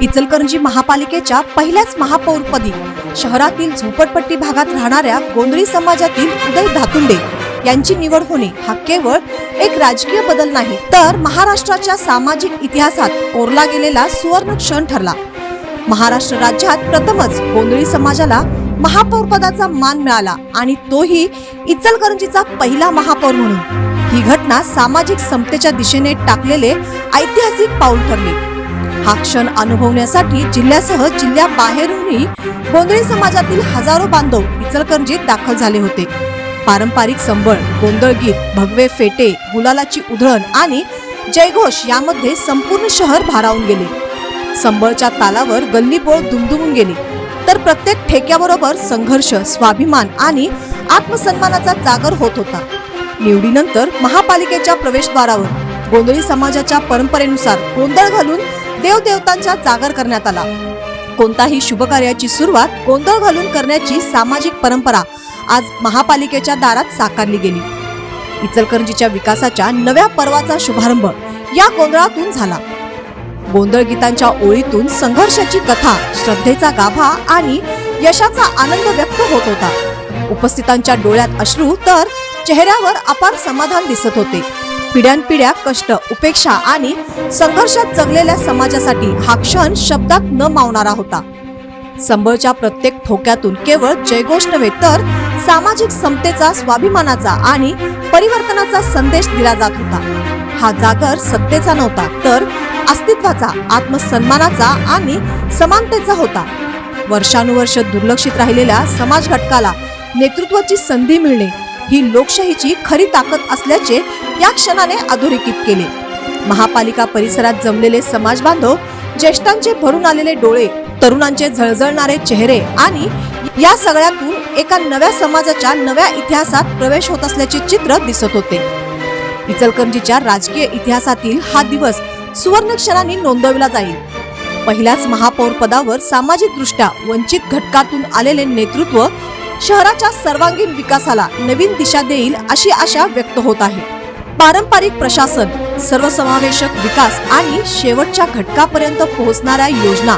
इचलकरंजी महापालिकेच्या पहिल्याच महापौरपदी शहरातील झोपडपट्टी भागात राहणाऱ्या गोंधळी समाजातील उदय धातुंडे यांची निवड होणे हा केवळ एक राजकीय बदल नाही तर महाराष्ट्राच्या सामाजिक इतिहासात कोरला गेलेला सुवर्ण क्षण ठरला. महाराष्ट्र राज्यात प्रथमच गोंधळी समाजाला महापौर पदाचा मान मिळाला आणि तोही इचलकरंजीचा पहिला महापौर म्हणून. ही घटना सामाजिक समतेच्या दिशेने टाकलेले ऐतिहासिक पाऊल ठरले. हा क्षण अनुभवण्यासाठी जिल्ह्यासह जिल्ह्याबाहेरूनही गोंधळी समाजातील हजारो बांधव इचलकरंजीत दाखल झाले होते. पारंपरिक संबळ गोंधळ गीत भगवे फेटे गुलालाची उधळण आणि जयघोष यामध्ये संपूर्ण शहर भारावून गेले. संबळच्या तालावर गल्लीबोळ दुमदुमून गेले. तर प्रत्येक ठेक्याबरोबर संघर्ष स्वाभिमान आणि आत्मसन्मानाचा जागर होत होता. निवडीनंतर महापालिकेच्या प्रवेशद्वारावर गोंधळी समाजाच्या परंपरेनुसार गोंधळ घालून देवदेवतांचा जागर करण्यात आला. कोणताही शुभकार्याची सुरुवात गोंधळ घालून करण्याची सामाजिक परंपरा आज महापालिकेच्या दारात साकारली गेली. इचलकरंजीच्या विकासाच्या नव्या पर्वाचा शुभारंभ या गोंधळातून झाला. गोंधळ गीतांच्या ओळीतून संघर्षाची कथा श्रद्धेचा गाभा आणि यशाचा आनंद व्यक्त होत होता. उपस्थितांच्या डोळ्यात अश्रू तर चेहऱ्यावर अपार समाधान दिसत होते. पिढ्यानपिढ्या कष्ट उपेक्षा आणि संघर्षात जगलेल्या समाजासाठी हा क्षण शब्दात न मावणारा होता. संबळच्या प्रत्येक ठोक्यातून केवळ जयघोष नव्हे तर सामाजिक समतेचा स्वाभिमानाचा आणि परिवर्तनाचा संदेश दिला जात होता. हा जागर सत्तेचा नव्हता तर अस्तित्वाचा आत्मसन्मानाचा आणि समानतेचा होता. वर्षानुवर्ष दुर्लक्षित राहिलेल्या समाज घटकाला नेतृत्वाची संधी मिळणे ही लोकशाहीची खरी ताकद असल्याचे या क्षणाने अधोरेखित केले. महापालिका परिसरात जमलेले समाज बांधव ज्येष्ठांचे भरून आलेले डोळे तरुणांचे झळझळणारे चेहरे आणि या सगळ्यातून एका नव्या समाजाच्या नव्या इतिहासात प्रवेश होत असल्याचे चित्र दिसत होते. इचलकरंजीच्या राजकीय इतिहासातील हा दिवस सुवर्ण क्षणांनी नोंदवला जाईल. पहिल्याच महापौर पदावर सामाजिक दृष्ट्या वंचित घटकातून आलेले नेतृत्व शहराच्या सर्वांगीण विकासाला नवीन दिशा देईल अशी आशा व्यक्त होत आहे. पारंपरिक प्रशासन सर्वसमावेशक विकास आणि शेवटच्या घटकापर्यंत पोहोचणाऱ्या योजना.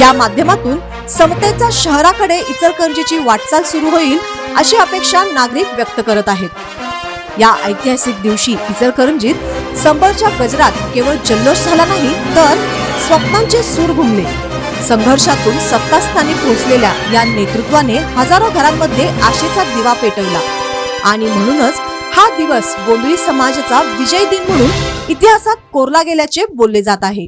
या माध्यमातून समतेच्या शहराकडे इचलकरंजीची वाटचाल सुरू होईल अशी अपेक्षा नागरिक व्यक्त करत आहेत. या ऐतिहासिक दिवशी इचलकरंजीत संबळच्या गजरात केवळ जल्लोष झाला नाही तर स्वप्नांचे सूर घुमले. संघर्षातून सत्तास्थानी पोहोचलेल्या या नेतृत्वाने हजारो घरांमध्ये आशेचा दिवा पेटवला. आणि म्हणूनच हा दिवस गोंधळी समाजाचा विजय दिन म्हणून इतिहासात कोरला गेल्याचे बोलले जात आहे.